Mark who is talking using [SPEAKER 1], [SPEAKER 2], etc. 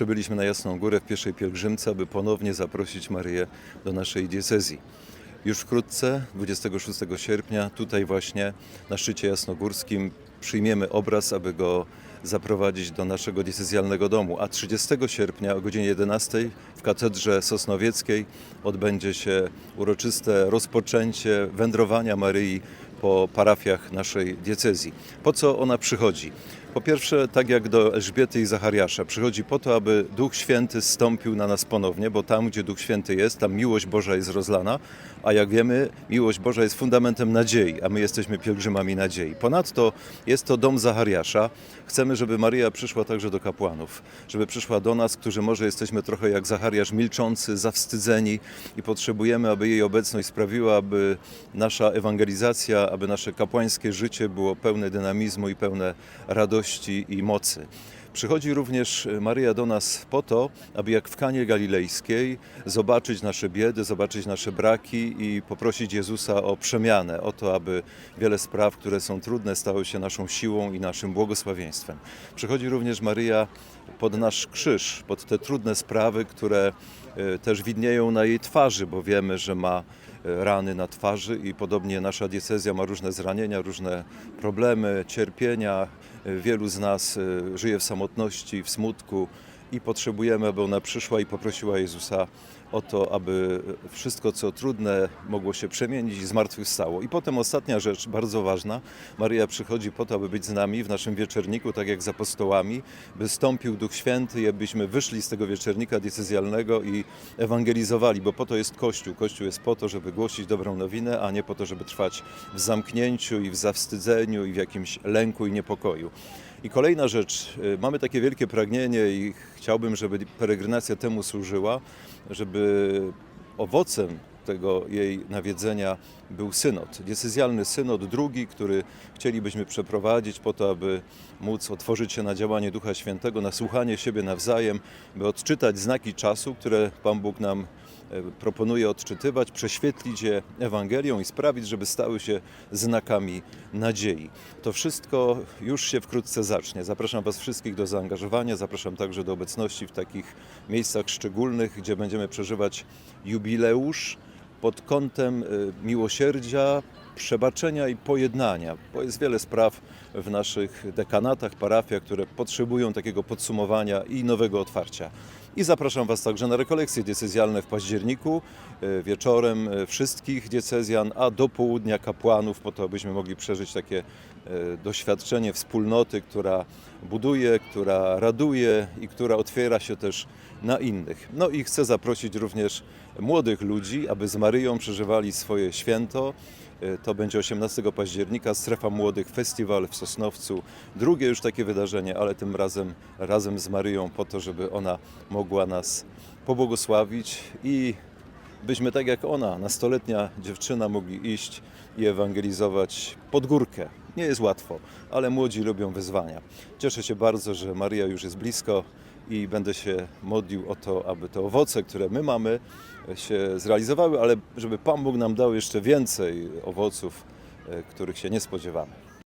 [SPEAKER 1] przybyliśmy na Jasną Górę w pierwszej pielgrzymce, aby ponownie zaprosić Maryję do naszej diecezji. Już wkrótce, 26 sierpnia, tutaj właśnie na szczycie jasnogórskim przyjmiemy obraz, aby go zaprowadzić do naszego diecezjalnego domu, a 30 sierpnia o godzinie 11 w katedrze sosnowieckiej odbędzie się uroczyste rozpoczęcie wędrowania Maryi po parafiach naszej diecezji. Po co ona przychodzi? Po pierwsze, tak jak do Elżbiety i Zachariasza, przychodzi po to, aby Duch Święty zstąpił na nas ponownie, bo tam, gdzie Duch Święty jest, tam miłość Boża jest rozlana, a jak wiemy, miłość Boża jest fundamentem nadziei, a my jesteśmy pielgrzymami nadziei. Ponadto jest to dom Zachariasza. Chcemy, żeby Maryja przyszła także do kapłanów, żeby przyszła do nas, którzy może jesteśmy trochę jak Zachariasz, milczący, zawstydzeni i potrzebujemy, aby jej obecność sprawiła, aby nasza ewangelizacja, aby nasze kapłańskie życie było pełne dynamizmu i pełne radości i mocy. Przychodzi również Maryja do nas po to, aby jak w Kanie Galilejskiej zobaczyć nasze biedy, zobaczyć nasze braki i poprosić Jezusa o przemianę, o to, aby wiele spraw, które są trudne, stały się naszą siłą i naszym błogosławieństwem. Przychodzi również Maryja pod nasz krzyż, pod te trudne sprawy, które e, też widnieją na jej twarzy, bo wiemy, że ma rany na twarzy i podobnie nasza diecezja ma różne zranienia, różne problemy, cierpienia. E, Wielu z nas e, żyje w samotności, w smutku i potrzebujemy, aby ona przyszła i poprosiła Jezusa o to, aby wszystko, co trudne, mogło się przemienić i zmartwychwstało. I potem ostatnia rzecz, bardzo ważna. Maryja przychodzi po to, aby być z nami w naszym wieczorniku, tak jak z apostołami, by stąpił Duch Święty i abyśmy wyszli z tego wieczornika diecezjalnego i ewangelizowali, bo po to jest Kościół. Kościół jest po to, żeby głosić dobrą nowinę, a nie po to, żeby trwać w zamknięciu i w zawstydzeniu i w jakimś lęku i niepokoju. I kolejna rzecz, y, mamy takie wielkie pragnienie i chciałbym, żeby peregrinacja temu służyła, żeby owocem tego jej nawiedzenia był synod, diecezjalny synod drugi, który chcielibyśmy przeprowadzić po to, aby móc otworzyć się na działanie Ducha Świętego, na słuchanie siebie nawzajem, by odczytać znaki czasu, które Pan Bóg nam e, proponuje odczytywać, prześwietlić je Ewangelią i sprawić, żeby stały się znakami nadziei. To wszystko już się wkrótce zacznie. Zapraszam Was wszystkich do zaangażowania, zapraszam także do obecności w takich miejscach szczególnych, gdzie będziemy przeżywać jubileusz pod kątem y, miłosierdzia, przebaczenia i pojednania, bo jest wiele spraw w naszych dekanatach, parafiach, które potrzebują takiego podsumowania i nowego otwarcia. I zapraszam Was także na rekolekcje diecezjalne w październiku, y, wieczorem y, wszystkich diecezjan, a do południa kapłanów, po to, abyśmy mogli przeżyć takie doświadczenie wspólnoty, która buduje, która raduje i która otwiera się też na innych. No i chcę zaprosić również młodych ludzi, aby z Maryją przeżywali swoje święto. E, To będzie 18 października, Strefa Młodych Festiwal w Sosnowcu. Drugie już takie wydarzenie, ale tym razem razem z Maryją po to, żeby ona mogła nas pobłogosławić i byśmy tak jak ona, nastoletnia dziewczyna, mogli iść i ewangelizować pod górkę. Nie jest łatwo, ale młodzi lubią wyzwania. Cieszę się bardzo, że Maria już jest blisko i będę się modlił o to, aby te owoce, które my mamy, się zrealizowały, ale żeby Pan Bóg nam dał jeszcze więcej owoców, e, których się nie spodziewamy.